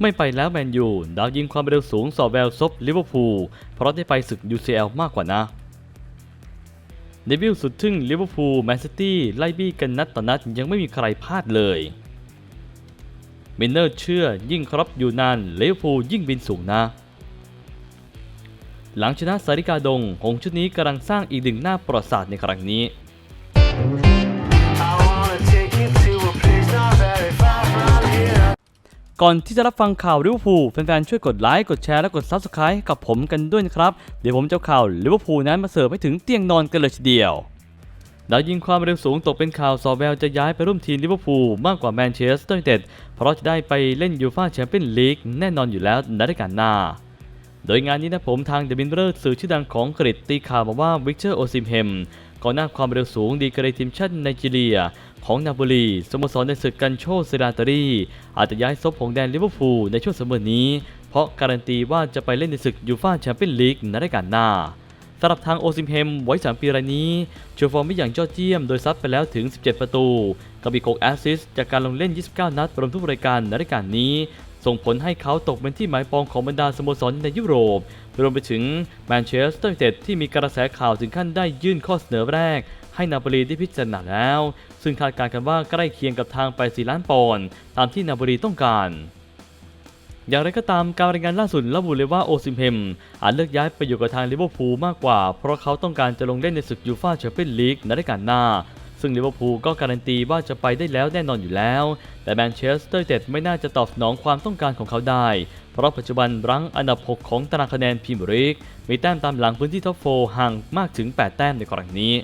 ไม่ไปแล้วแมนยูดาวยิงความเร็วสูงสอบแววซบลิเวอร์พูลเพราะได้ไปศึก UCL มากกว่านะเดวิลสุดทึ่งลิเวอร์พูลแมนซิตี้ไล่บี้กันนัดต่อนัดยังไม่มีใครพลาดเลยมินเนอร์เชื่อยิ่งครับอยู่นานลิเวอร์พูลยิ่งบินสูงนะหลังชนะสาริกาดง หงชุดนี้กำลังสร้างอีกหนึ่งหน้าประวัติศาสตร์ในครั้งนี้ ก่อนที่จะรับฟังข่าวลิเวอร์พูลแฟนๆช่วยกดไลค์กดแชร์และกด Subscribe ให้กับผมกันด้วยนะครับ เดี๋ยวผมจะข่าวลิเวอร์พูลนั้นมาเสิร์ฟให้ถึงเตียงนอนกันเลยทีเดียวดาวยิงความเร็วสูงตกเป็นข่าวซอแววจะย้ายไปร่วมทีมลิเวอร์พูลมากกว่าแมนเชสเตอร์ยูไนเต็ดเพราะจะได้ไปเล่นยูฟ่าแชมเปี้ยนลีกแน่นอนอยู่แล้วในฤดูกาลหน้า โดยงานนี้นะผมทางเดมินเบอร์สื่อชื่อดังของอังกตีข่าวมาว่าวิกเตอร์โอซิมเฮมก่อนหน้าความเร็วสูงดีกรีทีมชาติไนจีเรีย ของนาโปลีสโมสรในศึกกันโชเซราตารีอาจจะย้ายซบของแดนลิเวอร์พูลในช่วงสมอนี้ เพราะการันตีว่าจะไปเล่นในศึกยูฟ่าแชมเปี้ยนลีกในฤดูกาลหน้าสำหรับทางโอซิมเฮมไว้ 3 ปีรายนี้โชว์ฟอร์มไม่อย่างยอดเยี่ยมโดยซัดไปแล้วถึง 17 ประตูกับอีก6แอสซิสต์จากการลงเล่น 29 นัดรวมทุกรายการในฤดูกาลนี้ ส่งผลให้เขาตกเป็นที่หมายปองของบรรดาสโมสรในยุโรป รวมไปถึงแมนเชสเตอร์ยูไนเต็ดที่มีกระแสข่าวถึงขั้นได้ยื่นข้อเสนอแรก ให้นาโปลีได้พิจารณาแล้ว ซึ่งคาดการณ์กันว่าใกล้เคียงกับทางไป4ล้านปอนด์ตามที่นาโปลีต้องการอย่างไรก็ตามการรายงานล่าสุดระบุเลยว่าโอซิมเฮมอาจเลือกย้ายไปอยู่กับทางลิเวอร์พูลมากกว่า เพราะเขาต้องการจะลงเล่นในศึกยูฟ่าแชมเปี้ยนลีกในฤดูกาลหน้า ซึ่งลิเวอร์พูลก็การันตีว่าจะไปได้แล้วแน่นอนอยู่แล้ว แต่แมนเชสเตอร์ยูไนเต็ดไม่น่าจะตอบสนองความต้องการของเขาได้ เพราะปัจจุบันรั้งอันดับ 6 ของตารางคะแนนพรีเมียร์ลีกมีแต้มตามหลังพื้นที่ท็อปโฟห่างมากถึง 8 แต้มในครั้งนี้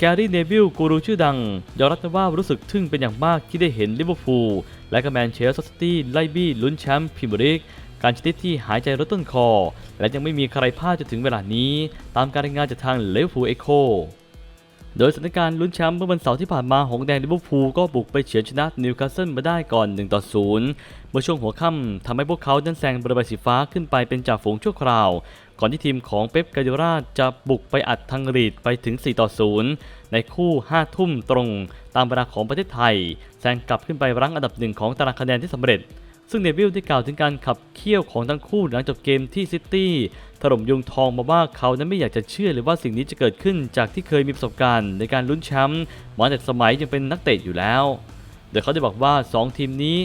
แกรี่เนวิลกูรูชื่อดัง ยอมรับว่ารู้สึกทึ่งเป็นอย่างมากที่ได้เห็นลิเวอร์พูลและก็แมนเชสเตอร์ซิตี้ไล่บี้ลุ้นแชมป์พรีเมียร์ลีกการชนิดที่หายใจรถต้นคอ และยังไม่มีใครพลาดจนถึงเวลานี้ ตามการรายงานจากทางเลเวอร์พูลเอ็โค โดยสถานการณ์ลุ้นแชมป์เมื่อวันเสาร์ที่ผ่านมาหงแดงลิเวอร์พูลก็บุกไปเฉือนชนะนิวคาสเซิลมาได้ก่อน 1 ต่อ 0 เมื่อช่วงหัวค่ำทำให้พวกเขานั้นแซงบริบสีฟ้าขึ้นไปเป็นจ่าฝูงชั่วคราว ก่อนที่ทีมของเป๊ปกาโดราจะบุกไปอัดทังรีดไปถึง 4 ต่อ 0 ในคู่ 5 ทุ่มตรง ตามเวลาของประเทศไทย แซงกลับขึ้นไปรั้งอันดับหนึ่งของตารางคะแนนที่สำเร็จ ซึ่งเนวิลได้กล่าวถึงการขับเคี่ยวของทั้งคู่หลังจบเกมที่ซิตี้ถล่มยุงทองมาว่าเขานั้นไม่อยากจะเชื่อเลยว่าสิ่งนี้จะเกิดขึ้นจากที่เคยมีประสบการณ์ในการลุ้นแชมป์มาแต่สมัยยังเป็นนักเตะอยู่แล้ว โดยเขาได้บอกว่า 2 ทีมนี้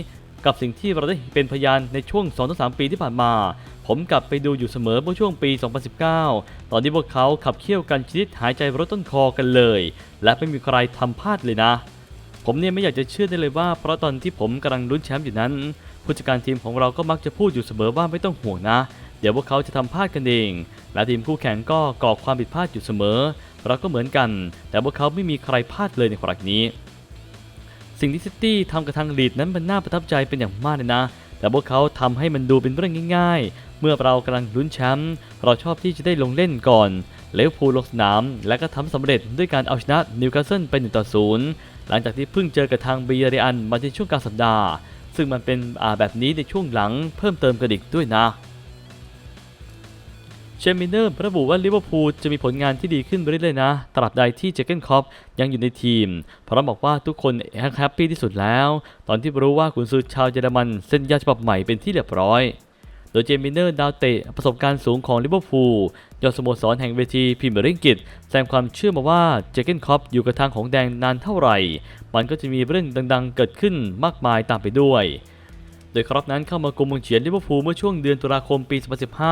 กับสิ่งที่เราได้เป็นพยานในช่วง 2-3 ปีที่ผ่านมา ผมกลับไปดูอยู่เสมอเมื่อช่วงปี 2019 ตอนที่พวกเขาขับเคี่ยวกันชนิดหายใจรถต้นคอกันเลย และไม่มีใครทำพลาดเลยนะ ผมเนี่ยไม่อยากจะเชื่อได้เลยว่า เพราะตอนที่ผมกำลังลุ้นแชมป์อยู่นั้น ผู้จัดการทีมของเราก็มักจะพูดอยู่เสมอว่าไม่ต้องห่วงนะ เดี๋ยวพวกเขาจะทำพลาดกันเอง และทีมคู่แข่งก็ก่อความผิดพลาดอยู่เสมอ เราก็เหมือนกัน แต่พวกเขาไม่มีใครพลาดเลยในครั้งนี้ สิ่งที่ซิตี้ทำกับทางลีดนั้นมันน่าประทับใจเป็นอย่างมากเลยนะ แต่พวกเขาทำให้มันดูเป็นเรื่องง่าย ๆ เมื่อเรากำลังลุ้นแชมป์เราชอบที่จะได้ลงเล่นก่อนเลวพูลลงสนาม และก็ทำสำเร็จด้วยการเอาชนะนิวคาสเซิลไป1ต่อ0หลังจากที่เพิ่งเจอกับทางบีเรอันมาในช่วงกลางสัปดาห์ ซึ่งมันเป็นแบบนี้ในช่วงหลังเพิ่มเติมกันอีกด้วยนะเชมิเนอร์ระบุว่าลิเวอร์พูลจะมีผลงานที่ดีขึ้นไปเรื่อยๆนะตราบใดที่เจเกนคอปยังอยู่ในทีมเพราะบอกว่าทุกคนแฮปปี้ที่สุดแล้ว ตอนที่รู้ว่าขุนซือชาวเยอรมันเซ็นยาฉบับใหม่เป็นที่เรียบร้อย โดยเจมิเนอร์ดาวเตะประสบการณ์สูงของลิเวอร์พูลยอดสโมสรแห่งเวทีพรีเมียร์ลีกอังกฤษแสดงความเชื่อมาว่าเจเกนคอปอยู่กับทางของแดงนานเท่าไหร่ มันก็จะมีเรื่องดังๆ เกิดขึ้นมากมายตามไปด้วยโดยครอปนั้นเข้ามากุมมือเฉียนลิเวอร์พูลเมื่อช่วงเดือนตุลาคมปี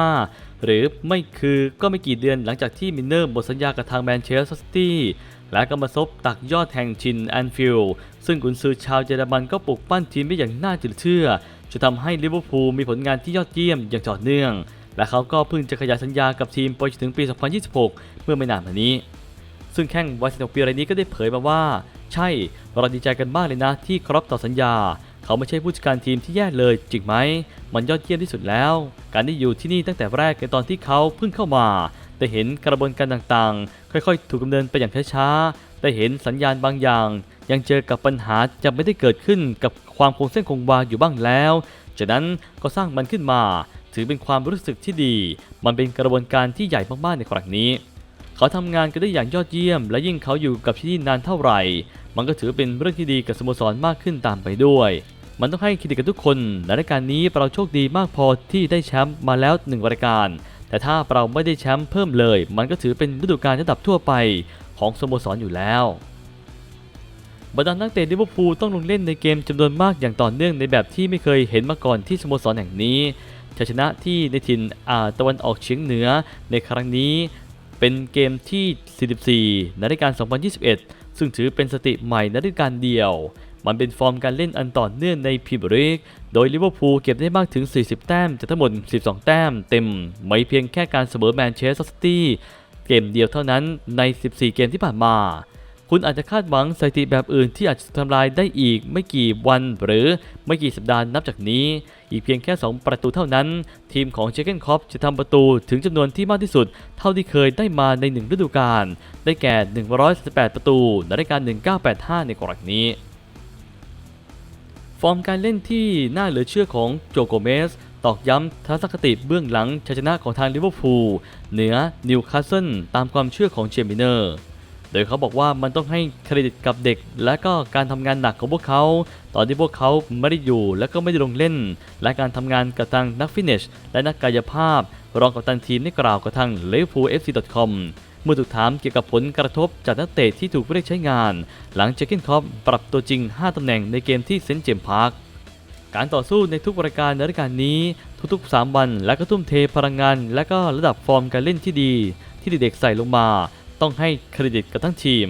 2015 หรือไม่คือก็ไม่กี่เดือนหลังจากที่มินเนอร์หมดสัญญากับทางแมนเชสเตอร์ซิตี้ และก็มาซบตักยอดแห่งชินแอนฟิลด์ซึ่งกุนซือชาวเยอรมันก็ปลุกปั้นทีมได้อย่างน่าจะเชื่อจนทำให้ลิเวอร์พูลมีผลงานที่ยอดเยี่ยมอย่างต่อเนื่อง และเขาก็เพิ่งจะขยายสัญญากับทีมไปจนถึงปี 2026 เมื่อไม่นานมานี้ ซึ่งแข้งวัย16ปีรายนี้ก็ได้เผยมาว่า ใช่เราดีใจกันมากเลยนะที่ครอปต่อสัญญา เขาไม่ใช่ผู้จัดการทีมที่แย่เลยจริงไหม มันยอดเยี่ยมที่สุดแล้ว การได้อยู่ที่นี่ตั้งแต่แรกในตอนที่เขาเพิ่งเข้ามา ได้เห็นกระบวนการต่างๆ ค่อยๆ ถูกดำเนินไปอย่างช้าๆ ได้เห็นสัญญาณบางอย่าง ยังเจอกับปัญหาจะไม่ได้เกิดขึ้นกับความคงเส้นคงวาอยู่บ้างแล้ว จากนั้นก็สร้างมันขึ้นมา ถือเป็นความรู้สึกที่ดี มันเป็นกระบวนการที่ใหญ่มากๆในครั้งนี้ เขาทำงานกันได้อย่างยอดเยี่ยม และยิ่งเขาอยู่กับที่นี่นานเท่าไหร่ มันก็ถือเป็นเรื่องที่ดีกับสโมสรมากขึ้นตามไปด้วยมันต้องให้เครดิตกับทุกคนในรายการนี้เราโชคดีมากพอที่ได้แชมป์มาแล้วหนึ่งรายการ แต่ถ้าเราไม่ได้แชมป์เพิ่มเลย มันก็ถือเป็นฤดูกาลระดับทั่วไปของสโมสรอยู่แล้วบรรดานักเตะลิเวอร์พูลต้องลงเล่นในเกมจำนวนมากอย่างต่อเนื่องในแบบที่ไม่เคยเห็นมาก่อนที่สโมสรแห่งนี้ชัยชนะที่ในถิ่นอ่าตะวันออกเฉียงเหนือในครั้งนี้เป็นเกมที่ 44 ในฤดูกา2021 ซึ่งถือเป็นสถิติใหม่ในฤดูกาลเดียว มันเป็นฟอร์มการเล่นอันต่อเนื่องในพรีเมียร์ลีก โดยลิเวอร์พูลเก็บได้มากถึง 40 แต้มจากทั้งหมด 12 แต้มเต็ม ไม่เพียงแค่การเสมอแมนเชสเตอร์ซิตี้เกมเดียวเท่านั้นใน 14 เกมที่ผ่านมา คุณอาจจะคาดหวังสถิติแบบอื่นที่อาจจะทำลายได้อีกไม่กี่วันหรือไม่กี่สัปดาห์นับจากนี้ อีกเพียงแค่ 2 ประตูเท่านั้น ทีมของเชคเกนคอปจะทำประตูถึงจำนวนที่มากที่สุด เท่าที่เคยได้มาในหนึ่งฤดูกาลได้แก่ 118 ประตูในรายการ 1985 ในกรณีนี้ ฟอร์มการเล่นที่น่าเหลือเชื่อของโจโกเมส ตอกย้ำทัศนคติเบื้องหลังชัยชนะของทางลิเวอร์พูลเหนือนิวคาสเซิลตามความเชื่อของเจมิเนอร์ โดยเขาบอกว่ามันต้องให้เครดิตกับเด็ก และก็การทำงานหนักของพวกเขา ตอนที่พวกเขาไม่ได้อยู่และก็ไม่ได้ลงเล่น และการทำงานกับทางนักฟินิชและนักกายภาพ รองกับตันทีมได้กล่าวกับทาง liverpoolfc.com เมื่อถูกถามเกี่ยวกับผลกระทบจากนักเตะที่ถูกเรียกใช้งาน หลังเจคเกนคอปปรับตัวจริง 5 ตำแหน่งในเกมที่เซนต์เจมส์พาร์คการต่อสู้ในทุกรายการในรายการนี้ทุกๆ 3 วัน และก็ทุ่มเทพลังงาน และก็ระดับฟอร์มการเล่นที่ดี ที่เด็กๆใส่ลงมา ต้องให้เครดิตกับทั้งทีม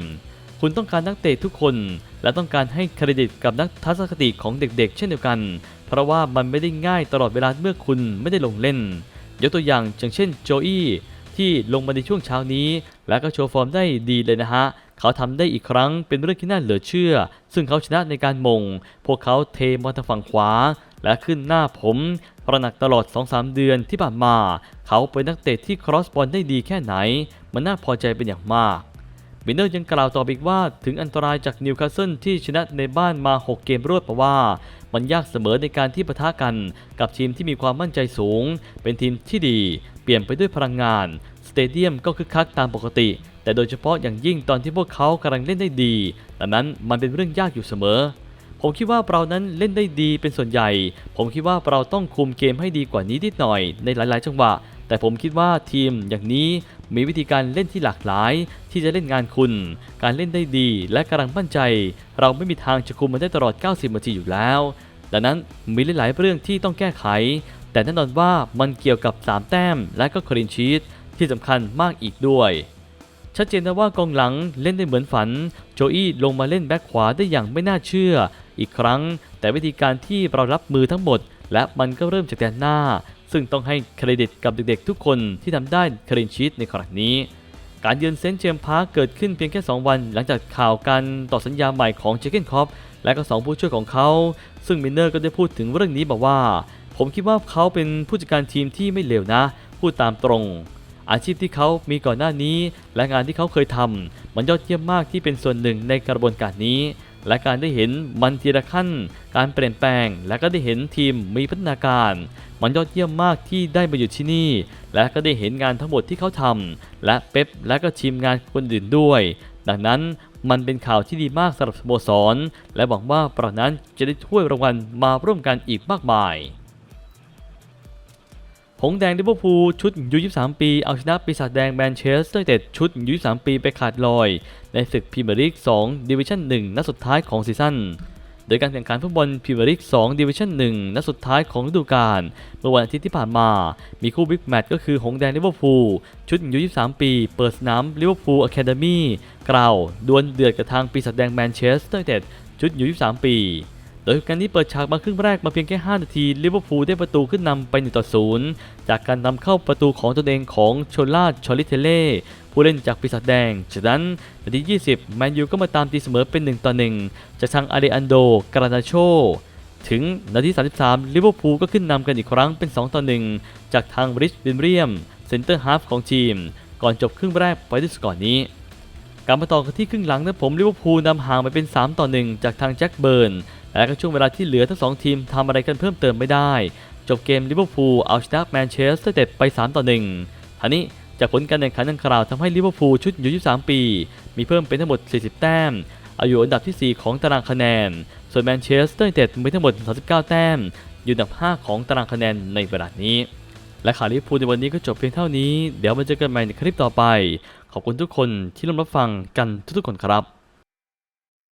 คุณต้องการนักเตะทุกคน และต้องการให้เครดิตกับนักทัศนคติของเด็กๆ เช่นเดียวกัน เพราะว่ามันไม่ได้ง่ายตลอดเวลาเมื่อคุณไม่ได้ลงเล่นยกตัวอย่างอย่างเช่นโจอี้ ที่ลงมาในช่วงเช้านี้ และก็โชว์ฟอร์มได้ดีเลยนะฮะ เขาทำได้อีกครั้งเป็นเรื่องที่น่าเหลือเชื่อ ซึ่งเขาชนะในการมง พวกเขาเทมาทางฝั่งขวา และขึ้นหน้าผมประหนักตลอด 2-3 เดือนที่ผ่านมา เขาเป็นนักเตะที่ครอสบอลได้ดีแค่ไหน มันน่าพอใจเป็นอย่างมากบินเนอร์ยังกล่าวต่ออีกว่าถึงอันตรายจากนิวคาสเซิลที่ชนะในบ้านมา 6 เกมรวดเพราะว่า มันยากเสมอในการที่ปะทะกันกับทีมที่มีความมั่นใจสูง เป็นทีมที่ดี ปลี่ยนไปด้วยพลังงาน สเตเดียมก็คึกคักตามปกติ แต่โดยเฉพาะอย่างยิ่งตอนที่พวกเขากำลังเล่นได้ดี ดังนั้นมันเป็นเรื่องยากอยู่เสมอ ผมคิดว่าเรานั้นเล่นได้ดีเป็นส่วนใหญ่ ผมคิดว่าเราต้องคุมเกมให้ดีกว่านี้นิดหน่อยในหลาย ๆ จังหวะ แต่ผมคิดว่าทีมอย่างนี้มีวิธีการเล่นที่หลากหลาย ที่จะเล่นงานคุณ การเล่นได้ดีและกำลังมั่นใจ เราไม่มีทางจะคุมมันได้ตลอด 90 นาทีอยู่แล้วดังนั้นมีหลายๆเรื่องที่ต้องแก้ไข แต่แน่นอนว่ามันเกี่ยวกับ 3 แต้ม และก็คลินชีตที่สำคัญมากอีกด้วย ชัดเจนนะว่ากองหลังเล่นได้เหมือนฝัน โจอี้ลงมาเล่นแบ็คขวาได้อย่างไม่น่าเชื่อ อีกครั้ง แต่วิธีการที่เรารับมือทั้งหมด และมันก็เริ่มจากแดนหน้า ซึ่งต้องให้เครดิตกับเด็กๆ ทุกคนที่ทำได้คลินชีตในครั้งนี้การเยือนเซนต์เจมส์พาร์คเกิดขึ้นเพียงแค่ 2 วัน หลังจากข่าวการต่อสัญญาใหม่ของเจเกนคอปและก็ 2 ผู้ช่วยของเขา ซึ่งมินเนอร์ก็ได้พูดถึงเรื่องนี้บอกว่า ผมคิดว่าเขาเป็นผู้จัดการทีมที่ไม่เลวนะ พูดตามตรง อาชีพที่เขามีก่อนหน้านี้ และงานที่เขาเคยทำมันยอดเยี่ยมมากที่เป็นส่วนหนึ่งในกระบวนการนี้ และการได้เห็นมันทีละขั้น การเปลี่ยนแปลง และก็ได้เห็นทีมมีพัฒนาการ มันยอดเยี่ยมมากที่ได้มาอยู่ที่นี่ และก็ได้เห็นงานทั้งหมดที่เขาทำและเป๊ปและก็ทีมงานคนอื่นด้วย ดังนั้นมันเป็นข่าวที่ดีมากสำหรับสโมสร และหวังว่าปรานั้นจะได้ถ้วยรางวัลมาร่วมกันอีกมากมาย ผงแดงลิเวอร์พูลชุดยู23 ปี เอาชนะปีศาจแดงแมนเชสเตอร์ยูไนเต็ดชุดยู23 ปีไปขาดลอย ในศึกพรีเมียร์ลีก 2 ดิวิชั่น 1 นัดสุดท้ายของซีซั่นโดยการแข่งขันฟุตบอลพรีเมียร์ลีก 2 ดิวิชั่น 1 นัดสุดท้ายของฤดูกาล เมื่อวันอาทิตย์ที่ผ่านมา มีคู่บิ๊กแมตช์ก็คือหงแดงลิเวอร์พูลชุดยู23 ปี เปิดสนามลิเวอร์พูลอะคาเดมี่กล่าวดวลเดือดกับทางปีศาจแดงแมนเชสเตอร์ยูไนเต็ดชุดยู23 ปี ดยการนี้เปิดฉากมาครึ่งแรกมาเพียงแค่ 5 นาทีลิเวอร์พูลได้ประตูขึ้นนำไป1ต่อ0จากการนำเข้าประตูของตนเองของโชลาชอลิเทเล่ผู้เล่นจากปีศาจแดงจากนั้นนาที 20 แมนยูก็มาตามตีเสมอเป็น 1 ต่อ 1 จากทางอาเดอันโด กรานาโช ถึงนาที 33 ลิเวอร์พูลก็ขึ้นนำกันอีกครั้งเป็น 2 ต่อ 1 จากทางริชวินเรียม เซนเตอร์ฮาฟของทีม ก่อนจบครึ่งแรกไปด้วยสกอร์นี้การมาต่อกันที่ครึ่งหลังนะผมลิเวอร์พูลนำห่างไปเป็น 3 ต่อ 1 จากทางแจ็คเบิร์น และก็ช่วงเวลาที่เหลือทั้งสองทีมทำอะไรกันเพิ่มเติมไม่ได้ จบเกมลิเวอร์พูลเอาชนะแมนเชสเตอร์เต็ดไป 3 ต่อ1ท่านี้จากผลการแข่งขันดังกล่าวทำให้ลิเวอร์พูลชุดอายุ23 ปี มีเพิ่มเป็นทั้งหมด 40 แต้มเอาอยู่อันดับทีสี่ 4 ของตารางคะแนน ส่วนแมนเชสเตอร์ยูไนเต็ดมีทั้งหมด 39 แต้ม อยู่อันดับ 5 ของตารางคะแนนในเวลานี้ และข่าวลิเวอร์พูลในวันนี้ก็จบเพียงเท่านี้ เดี๋ยวมาเจอกันใหม่ในคลิปต่อไป ขอบคุณทุกคนที่ร่วมรับฟังกันทุกๆคนครับ